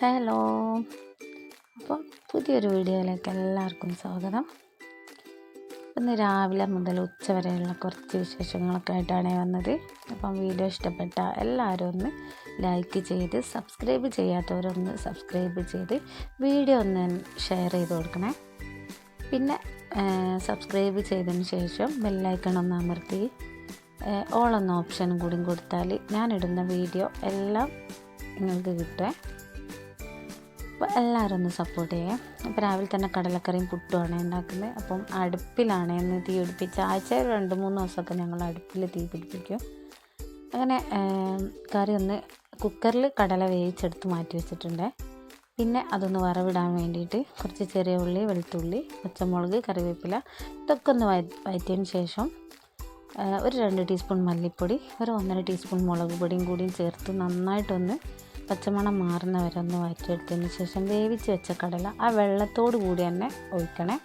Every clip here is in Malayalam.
ഹലോ. അപ്പോൾ പുതിയൊരു വീഡിയോയിലേക്ക് എല്ലാവർക്കും സ്വാഗതം. ഇന്ന് രാവിലെ മുതൽ ഉച്ച വരെയുള്ള കുറച്ച് വിശേഷങ്ങളൊക്കെ ആയിട്ടാണ് വന്നത്. അപ്പം വീഡിയോ ഇഷ്ടപ്പെട്ട എല്ലാവരും ഒന്ന് ലൈക്ക് ചെയ്ത് സബ്സ്ക്രൈബ് ചെയ്യാത്തവരൊന്ന് സബ്സ്ക്രൈബ് ചെയ്ത് വീഡിയോ ഒന്ന് ഷെയർ ചെയ്ത് കൊടുക്കണേ. പിന്നെ സബ്സ്ക്രൈബ് ചെയ്തതിന് ശേഷം ബെല്ലൈക്കൺ ഒന്ന് അമർത്തി ഓൾ എന്ന ഓപ്ഷനും കൂടി കൊടുത്താൽ ഞാനിടുന്ന വീഡിയോ എല്ലാം നിങ്ങൾക്ക് കിട്ടുമേ അപ്പോൾ എല്ലാവരും ഒന്ന് സപ്പോർട്ട് ചെയ്യാം. അപ്പോൾ രാവിലെ തന്നെ കടലക്കറിയും പുട്ടുമാണ് ഉണ്ടാക്കുന്നത്. അപ്പം അടുപ്പിലാണ് എന്ന് തീ പിടിപ്പിച്ച് ആഴ്ച രണ്ട് മൂന്ന് ദിവസമൊക്കെ ഞങ്ങൾ അടുപ്പിൽ തീ പിടിപ്പിക്കും. അങ്ങനെ കറി ഒന്ന് കുക്കറിൽ കടല വേവിച്ചെടുത്ത് മാറ്റി വെച്ചിട്ടുണ്ട്. പിന്നെ അതൊന്ന് വറവിടാൻ വേണ്ടിയിട്ട് കുറച്ച് ചെറിയ ഉള്ളി വെളുത്തുള്ളി പച്ചമുളക് കറിവേപ്പില ഇതൊക്കെ ഒന്ന് വയറ്റിയതിന് ശേഷം ഒരു രണ്ട് ടീസ്പൂൺ മല്ലിപ്പൊടി ഒരു ഒന്നര ടീസ്പൂൺ മുളക് പൊടിയും കൂടിയും ചേർത്ത് നന്നായിട്ടൊന്ന് പച്ചമണം മാറുന്ന വരെ ഒന്ന് വഴറ്റിയെടുത്തതിന് ശേഷം വേവിച്ച് വെച്ച കടല ആ വെള്ളത്തോട് കൂടി തന്നെ ഒഴിക്കണേ.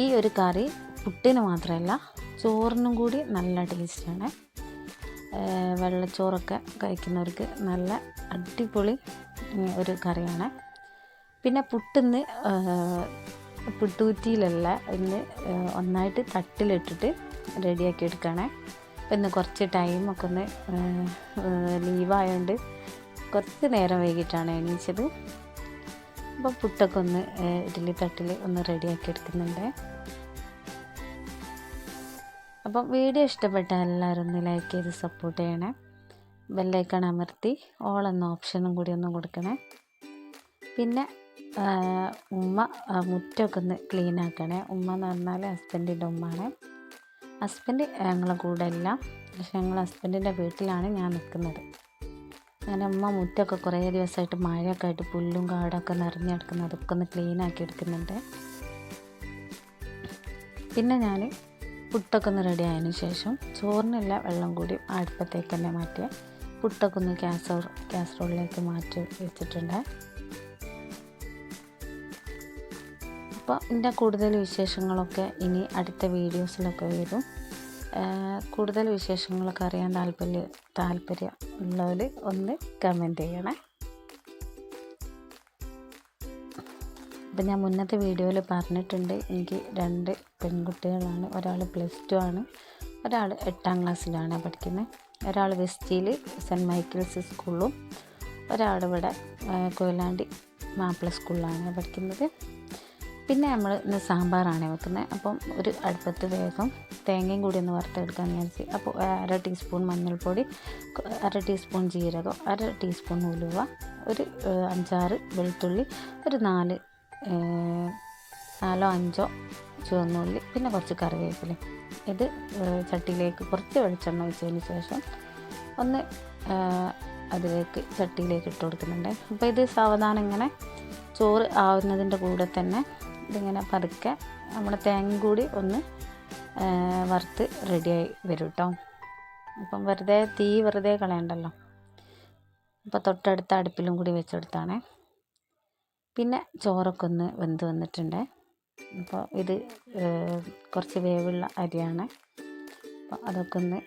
ഈ ഒരു കറി പുട്ടിന് മാത്രമല്ല ചോറിനും കൂടി നല്ല ടേസ്റ്റാണ്. വെള്ളച്ചോറൊക്കെ കഴിക്കുന്നവർക്ക് നല്ല അടിപൊളി ഒരു കറിയാണ്. പിന്നെ പുട്ടിന്ന് പുട്ടൂറ്റിയിലല്ല ഇന്ന് ഒന്നായിട്ട് തട്ടിലിട്ടിട്ട് റെഡിയാക്കി എടുക്കുകയാണേ ഇന്ന് കുറച്ച് ടൈമൊക്കെ ഒന്ന് ലീവായതുകൊണ്ട് കുറച്ച് നേരം വൈകിട്ടാണ് എണീച്ചത്. അപ്പോൾ പുട്ടൊക്കെ ഒന്ന് ഇഡ്ഡലി തട്ടിൽ ഒന്ന് റെഡിയാക്കി എടുക്കുന്നുണ്ട്. അപ്പം വീഡിയോ ഇഷ്ടപ്പെട്ട എല്ലാവരും ഒന്ന് ലൈക്ക് ചെയ്ത് സപ്പോർട്ട് ചെയ്യണേ. ബെല്ലൈക്കൺ അമർത്തി ഓൾ എന്ന ഓപ്ഷനും കൂടി ഒന്ന് കൊടുക്കണേ. പിന്നെ ഉമ്മ മുറ്റമൊക്കെ ഒന്ന് ക്ലീൻ ആക്കണേ. ഉമ്മ എന്ന് പറഞ്ഞാൽ ഹസ്ബൻഡിന്റെ ഉമ്മയാണ് ഹസ്ബൻഡ് ഞങ്ങളെ കൂടെ ഇല്ല പക്ഷെ ഞങ്ങൾ ഹസ്ബൻഡിന്റെ വീട്ടിലാണ് ഞാൻ നിൽക്കുന്നത്. അങ്ങനെ അമ്മ മുറ്റമൊക്കെ കുറേ ദിവസമായിട്ട് മഴയൊക്കെ ആയിട്ട് പുല്ലും കാടൊക്കെ നിറഞ്ഞു കിടക്കുന്നത് അതൊക്കെ ഒന്ന് ക്ലീൻ ആക്കി എടുക്കുന്നുണ്ട്. പിന്നെ ഞാൻ പുട്ടൊക്കെ ഒന്ന് റെഡി ആയതിനു ശേഷം ചോറിനല്ല വെള്ളം കൂടി അടുപ്പത്തേക്ക് തന്നെ മാറ്റിയ പുട്ടൊക്കെ ഒന്ന് കാസറോ കാസറോളിലേക്ക് മാറ്റി വെച്ചിട്ടുണ്ട്. അപ്പോൾ എന്റെ കൂടുതൽ വിശേഷങ്ങളൊക്കെ ഇനി അടുത്ത വീഡിയോസിലൊക്കെ വരും. കൂടുതൽ വിശേഷങ്ങളൊക്കെ അറിയാൻ താല്പര്യ താല്പര്യം ഉള്ളവർ ഒന്ന് കമന്റ് ചെയ്യണേ. അപ്പം ഞാൻ മുന്നത്തെ വീഡിയോയിൽ പറഞ്ഞിട്ടുണ്ട് എനിക്ക് രണ്ട് പെൺകുട്ടികളാണ് ഒരാൾ പ്ലസ് ടു ആണ് ഒരാൾ എട്ടാം ക്ലാസ്സിലാണ് പഠിക്കുന്നത്. ഒരാൾ വെസ്റ്റിയിൽ സെന്റ് മൈക്കിൾസ് സ്കൂളിലും ഒരാളിവിടെ കൊയിലാണ്ടി മാപ്പിള സ്കൂളിലാണ് പഠിക്കുന്നത്. പിന്നെ നമ്മൾ ഇന്ന് സാമ്പാറാണ് വെക്കുന്നത്. അപ്പം ഒരു അടുപ്പത്ത് വേഗം തേങ്ങയും കൂടി ഒന്ന് വറുത്തെടുക്കാൻ വിചാരിച്ച്. അപ്പോൾ അര ടീസ്പൂൺ മഞ്ഞൾപ്പൊടി അര ടീസ്പൂൺ ജീരകം അര ടീസ്പൂൺ ഉലുവ ഒരു അഞ്ചാറ് വെളുത്തുള്ളി ഒരു നാല് നാലോ അഞ്ചോ ചുവന്നുള്ളി പിന്നെ കുറച്ച് കറിവേപ്പില. ഇത് ചട്ടിയിലേക്ക് കുറച്ച് വെളിച്ചെണ്ണ ഒഴിച്ചതിന് ശേഷം ഒന്ന് അതിലേക്ക് ചട്ടിയിലേക്ക് ഇട്ട് കൊടുക്കുന്നുണ്ട്. അപ്പോൾ ഇത് സാവധാനം ഇങ്ങനെ ചോറ് ആവുന്നതിന്റെ കൂടെ തന്നെ ഇതിങ്ങനെ പതുക്കെ നമ്മുടെ തേങ്ങ കൂടി ഒന്ന് വറുത്ത് റെഡിയായി വരും കേട്ടോ അപ്പം വെറുതെ തീ വെറുതെ കളയണ്ടല്ലോ. അപ്പോൾ തൊട്ടടുത്ത അടുപ്പിലും കൂടി വെച്ചെടുത്താണേ. പിന്നെ ചോറൊക്കെ ഒന്ന് വെന്ത് വന്നിട്ടുണ്ട്. അപ്പോൾ ഇത് കുറച്ച് വേവുള്ള അരിയാണ്. അപ്പോൾ അതൊക്കെ ഒന്ന്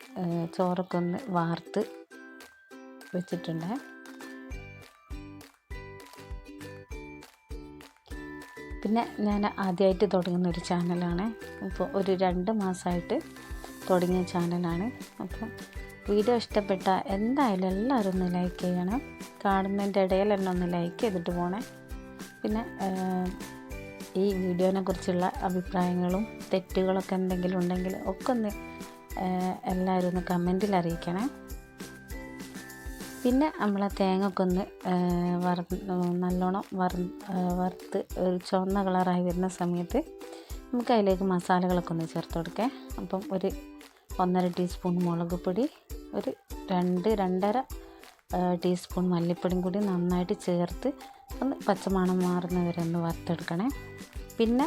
ചോറൊക്കെ ഒന്ന് വാർത്ത് വെച്ചിട്ടുണ്ട്. പിന്നെ ഞാൻ ആദ്യമായിട്ട് തുടങ്ങുന്ന ഒരു ചാനലാണ്. ഇപ്പോൾ ഒരു രണ്ട് മാസമായിട്ട് തുടങ്ങിയ ചാനലാണ്. അപ്പോൾ വീഡിയോ ഇഷ്ടപ്പെട്ട എന്തായാലും എല്ലാവരും ഒന്ന് ലൈക്ക് ചെയ്യണം. കാണുന്നതിന്റെ ഇടയിൽ എന്നെ ഒന്ന് ലൈക്ക് ചെയ്തിട്ട് പോണേ. പിന്നെ ഈ വീഡിയോനെ കുറിച്ചുള്ള അഭിപ്രായങ്ങളും തെറ്റുകളൊക്കെ എന്തെങ്കിലും ഉണ്ടെങ്കിൽ ഒക്കെ ഒന്ന് എല്ലാവരും ഒന്ന് കമന്റിൽ അറിയിക്കണേ. പിന്നെ നമ്മൾ തേങ്ങ ഒക്കെ ഒന്ന് വറ നല്ലോണം വറ വറുത്ത് ഒരു ചുവന്ന കളറായി വരുന്ന സമയത്ത് നമുക്ക് അതിലേക്ക് മസാലകളൊക്കെ ഒന്ന് ചേർത്ത് കൊടുക്കാം. അപ്പം ഒരു ഒന്നര ടീസ്പൂൺ മുളക് പൊടി ഒരു രണ്ട് രണ്ടര ടീസ്പൂൺ മല്ലിപ്പൊടിയും കൂടി നന്നായിട്ട് ചേർത്ത് ഒന്ന് പച്ചമണം മാറുന്ന വരെ ഒന്ന് വറുത്തെടുക്കണേ. പിന്നെ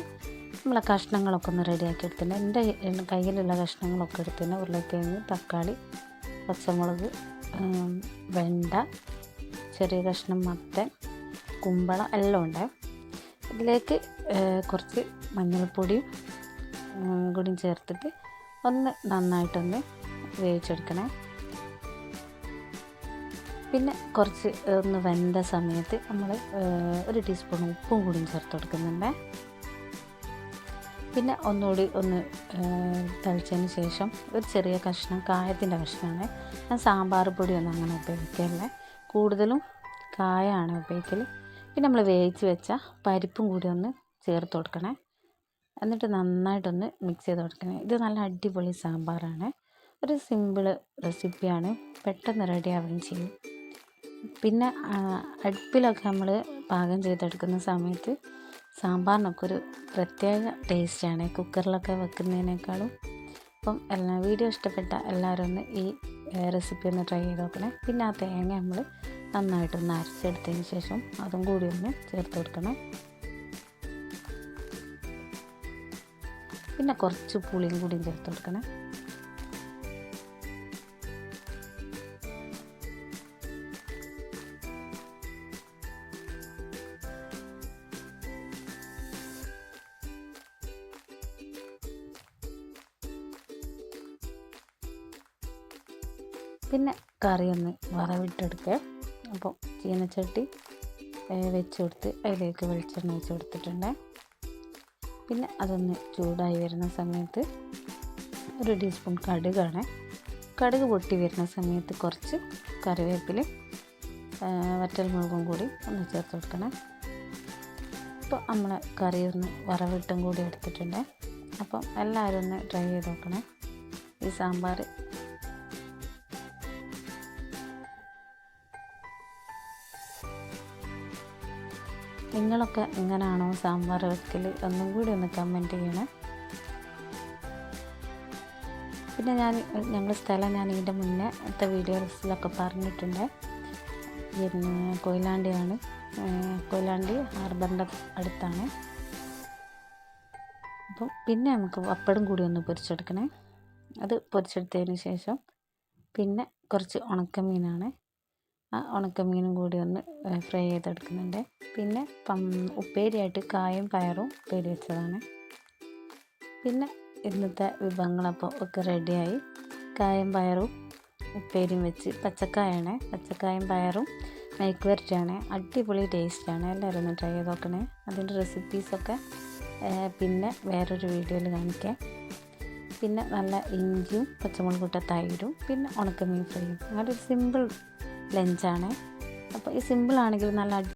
നമ്മളെ കഷ്ണങ്ങളൊക്കെ ഒന്ന് റെഡിയാക്കി എടുത്തിട്ടുണ്ട്. എന്റെ കയ്യിലുള്ള കഷ്ണങ്ങളൊക്കെ എടുത്തിട്ടുണ്ട്. ഉരുളക്കിഴങ്ങ് തക്കാളി പച്ചമുളക് വെണ്ട ചെറിയ കഷ്ണം മത്തൻ കുമ്പള എല്ലാം ഉണ്ട്. ഇതിലേക്ക് കുറച്ച് മഞ്ഞൾപ്പൊടിയും കൂടിയും ചേർത്തിട്ട് ഒന്ന് നന്നായിട്ടൊന്ന് വേവിച്ചെടുക്കണേ. പിന്നെ കുറച്ച് ഒന്ന് വെന്ത സമയത്ത് നമ്മൾ ഒരു ടീസ്പൂൺ ഉപ്പും കൂടിയും ചേർത്ത് കൊടുക്കുന്നുണ്ട്. പിന്നെ ഒന്നുകൂടി ഒന്ന് തളിച്ചതിന് ശേഷം ഒരു ചെറിയ കഷ്ണം കായത്തിന്റെ കഷ്ണമാണ്. ഞാൻ സാമ്പാർ പൊടിയൊന്നും അങ്ങനെ ഉപയോഗിക്കാറില്ല കൂടുതലും കായമാണ് ഉപയോഗിക്കൽ പിന്നെ നമ്മൾ വേവിച്ച് വെച്ച പരിപ്പും കൂടി ഒന്ന് ചേർത്ത് കൊടുക്കണേ. എന്നിട്ട് നന്നായിട്ടൊന്ന് മിക്സ് ചെയ്ത് കൊടുക്കണേ. ഇത് നല്ല അടിപൊളി സാമ്പാറാണ്. ഒരു സിമ്പിൾ റെസിപ്പിയാണ് പെട്ടെന്ന് റെഡി ആവുകയും ചെയ്യും. പിന്നെ അടുപ്പിലൊക്കെ നമ്മൾ പാകം ചെയ്തെടുക്കുന്ന സമയത്ത് സാമ്പാറിനൊക്കെ ഒരു പ്രത്യേക ടേസ്റ്റാണ് കുക്കറിലൊക്കെ വെക്കുന്നതിനേക്കാളും. അപ്പം എല്ലാ വീഡിയോ ഇഷ്ടപ്പെട്ട എല്ലാവരും ഒന്ന് ഈ റെസിപ്പി ഒന്ന് ട്രൈ ചെയ്ത് നോക്കണേ പിന്നെ ആ തേങ്ങ നമ്മൾ നന്നായിട്ടൊന്ന് അരച്ചെടുത്തതിന് ശേഷം അതും കൂടി ഒന്ന് ചേർത്ത് കൊടുക്കണം. പിന്നെ കുറച്ച് പുളിയും കൂടിയും ചേർത്ത് കൊടുക്കണേ. പിന്നെ കറി ഒന്ന് വറവിട്ടെടുക്കുക അപ്പോൾ ചീനച്ചട്ടി വെച്ച് കൊടുത്ത് അതിലേക്ക് വെളിച്ചെണ്ണ വെച്ച് കൊടുത്തിട്ടുണ്ട്. പിന്നെ അതൊന്ന് ചൂടായി വരുന്ന സമയത്ത് ഒരു ടീസ്പൂൺ കടുകാണ്. കടുക് പൊട്ടി വരുന്ന സമയത്ത് കുറച്ച് കറിവേപ്പില വറ്റൽ മുളകും കൂടി ഒന്ന് ചേർത്ത് കൊടുക്കണം. ഇപ്പോൾ നമ്മൾ കറി ഒന്ന് വറവിട്ടും കൂടി എടുത്തിട്ടുണ്ട്. അപ്പം എല്ലാവരും ഒന്ന് ട്രൈ ചെയ്ത് നോക്കണേ. ഈ സാമ്പാർ നിങ്ങളൊക്കെ എങ്ങനെയാണോ സാമ്പാർ വെക്കൽ ഒന്നും കൂടി ഒന്ന് കമന്റ് ചെയ്യണേ. പിന്നെ ഞാൻ ഞങ്ങളുടെ സ്ഥലം ഞാൻ ഇതിന്റെ മുന്നേ അടുത്ത വീഡിയോസിലൊക്കെ പറഞ്ഞിട്ടുണ്ട്. കൊയിലാണ്ടിയാണ്. കൊയിലാണ്ടി ഹാർബറിന്റെ അടുത്താണ്. അപ്പം പിന്നെ നമുക്ക് അപ്പടും കൂടി ഒന്ന് പൊരിച്ചെടുക്കണേ. അത് പൊരിച്ചെടുത്തതിന് ശേഷം പിന്നെ കുറച്ച് ഉണക്കമീനാണ്. ആ ഉണക്കമീനും കൂടി ഒന്ന് ഫ്രൈ ചെയ്തെടുക്കുന്നുണ്ട്. പിന്നെ ഉപ്പേരിയായിട്ട് കായും പയറും ഉപ്പേരി വെച്ചതാണ്. പിന്നെ ഇന്നത്തെ വിഭവങ്ങളപ്പോൾ ഒക്കെ റെഡിയായി. കായും പയറും ഉപ്പേരിയും വെച്ച് പച്ചക്കായാണ്. പച്ചക്കായും പയറും മെഴുക്ക് വരട്ടിയാണ് അടിപൊളി ടേസ്റ്റാണ്. എല്ലാവരും ഒന്ന് ട്രൈ ചെയ്ത് നോക്കണേ. അതിന്റെ റെസിപ്പീസൊക്കെ പിന്നെ വേറൊരു വീഡിയോയിൽ കാണിക്കാം. പിന്നെ നല്ല ഇഞ്ചിയും പച്ചമുളകുട്ട തൈരും പിന്നെ ഉണക്കമീൻ ഫ്രൈയും. അങ്ങനെ ഒരു സിമ്പിൾ ലഞ്ചാണ് അപ്പോൾ ഈ സിമ്പിളാണെങ്കിലും നല്ല